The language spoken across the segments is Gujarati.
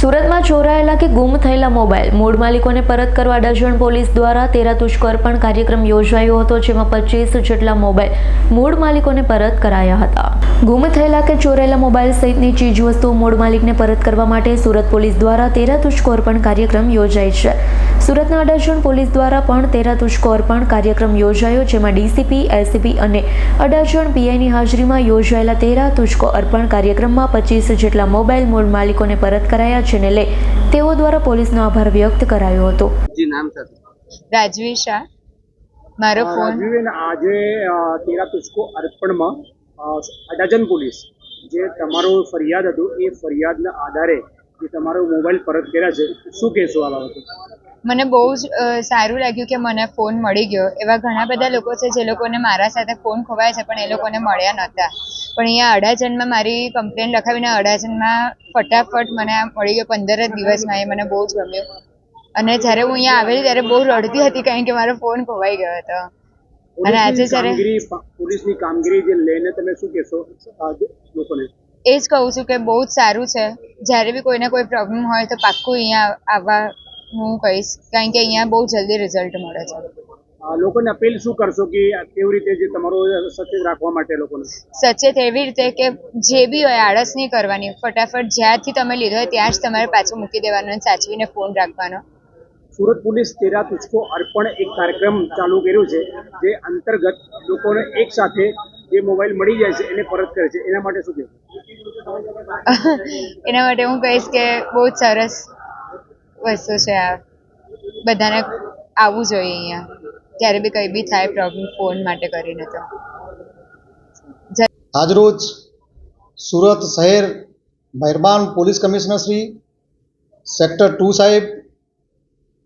સુરતમાં ચોરાયેલા કે ગુમ થયેલા મોબાઈલ. મૂળ માલિકોને પરત કરવા ડઝન પોલીસ દ્વારા તેરા તુષ્કર પણ કાર્યક્રમ યોજાયો હતો, જેમાં પચીસ જેટલા મોબાઈલ મૂળ માલિકોને પરત કરાયા હતા. ગુમ થયેલા કે ચોરાયેલા મોબાઈલ સહિતની ચીજવસ્તુઓ મૂળ માલિકને પરત કરવા માટે સુરત પોલીસ દ્વારા તેરા તુષ્કો પણ કાર્યક્રમ યોજાય છે. સુરતના અડાજણ પોલીસ દ્વારા પણ તેરા તુષ્કો અર્પણ કાર્યક્રમ યોજાયો જેમાં ડીસીપી એલસીપી અને અડાજણ પીઆઈની હાજરીમાં યોજાયેલા તેરા તુષ્કો અર્પણ કાર્યક્રમમાં પચીસ જેટલા મોબાઈલ મૂળ માલિકોને પરત કરાયા જેને લઈ તેઓ દ્વારા પોલીસનો આભાર વ્યક્ત કરાયો હતો. જી નામ સાથે રાજવી શાહ. મારો ફોન. આજે તેરા તુષ્કો અર્પણમાં અડાજણ પોલીસ જે તમારું ફરિયાદ હતું એ ફરિયાદના આધારે જે તમારો મોબાઈલ પરત કર્યા છે શું કહેશો આ બાબતે મને બહુ જ સારું લાગ્યું કે મને ફોન મળી ગયો. એવા ઘણા બધા લોકો છે જે લોકોને મારા સાથે ફોન ખોવાય છે પણ એ લોકોને મળ્યા નહોતા. પણ અહીંયા અડાજણમાં મારી કમ્પ્લેન લખાવીને અડાજણમાં ફટાફટ મને મળી ગયો પંદર જ દિવસમાં. એ મને બહુ જ ગમ્યું. અને જ્યારે હું અહીંયા આવેલી ત્યારે બહુ રડતી હતી કારણ કે મારો ફોન ખોવાઈ ગયો હતો. અને આજે જ્યારે પોલીસની કામગીરી જે લઈને તમે શું કહેશો લોકોને? એ જ કહું છું કે બહુ જ સારું છે. જ્યારે બી કોઈને કોઈ પ્રોબ્લેમ હોય તો પાક્કું અહીંયા આવવા હું કહીશ. કારણ કે અહીંયા બહુ જલ્દી રિઝલ્ટ મળે છે. લોકોને અપીલ શું કરશો કે કેવી રીતે જે તમારું સચેત રાખવા માટે લોકોને? સચેત એવી રીતે કે જે બી હોય આળસ નહીં કરવાની. ફટાફટ જ્યાંથી તમે લીધો હોય ત્યાં જ તમારે પાછો મૂકી દેવાનો અને સાચવીને ફોન રાખવાનો. સુરત પોલીસ તેરા તુચકો અર્પણ એક કાર્યક્રમ ચાલુ કર્યો છે જે અંતર્ગત લોકોને એક સાથે જે મોબાઈલ મળી જાય છે એને પરત કરે છે. એના માટે શું કહેવું એના માટે હું કહીશ કે બહુ જ સરસ વસ્તુ છે આ. બધાને આવવું જોઈએ અહીંયા. જ્યારે બી કંઈ બી થાય પ્રોબ્લેમ ફોન માટે કરીને તો. આજરોજ સુરત શહેર મહેરબાન police commissioner Shri, sector two સાહેબ,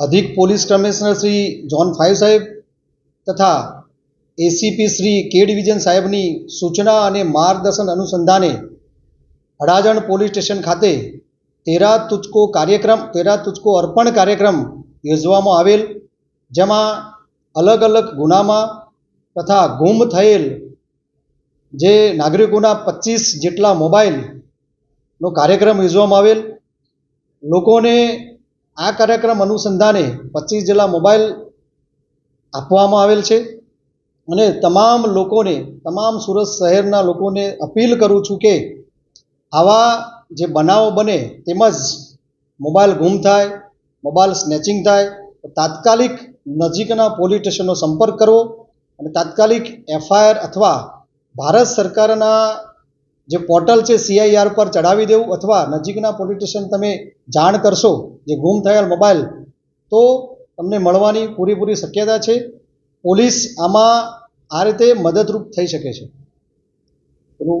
અધિક police commissioner Shri zone five સાહેબ તથા એસીપી શ્રી કે ડિવિઝન સાહેબની સૂચના અને માર્ગદર્શન અનુસંધાને અડાજણ પોલીસ સ્ટેશન ખાતે તેરા તુચકો કાર્યક્રમ, તેરા તુચકો અર્પણ કાર્યક્રમ યોજવામાં આવેલ, જેમાં અલગ અલગ ગુનામાં તથા ગુમ થયેલ જે નાગરિકોના પચીસ જેટલા મોબાઈલનો કાર્યક્રમ યોજવામાં આવેલ. લોકોને આ કાર્યક્રમ અનુસંધાને પચીસ જેટલા મોબાઈલ આપવામાં આવેલ છે અને તમામ લોકોને, તમામ સુરત શહેરના લોકોને અપીલ કરું છું કે આવા જે બનાવો બને તેમજ મોબાઈલ ગુમ થાય, મોબાઈલ સ્નેચિંગ થાય, તો તાત્કાલિક નજીકના પોલીસ સ્ટેશનનો સંપર્ક કરવો અને તાત્કાલિક એફઆઈઆર અથવા ભારત સરકારના જે પોર્ટલ છે સીઆઈઆર પર ચડાવી દેવું અથવા નજીકના પોલીસ સ્ટેશન તમે જાણ કરશો જે ગુમ થયેલ મોબાઈલ, તો તમને મળવાની પૂરેપૂરી શક્યતા છે. પોલીસ આમાં આ રીતે મદદરૂપ થઈ શકે છે. એનું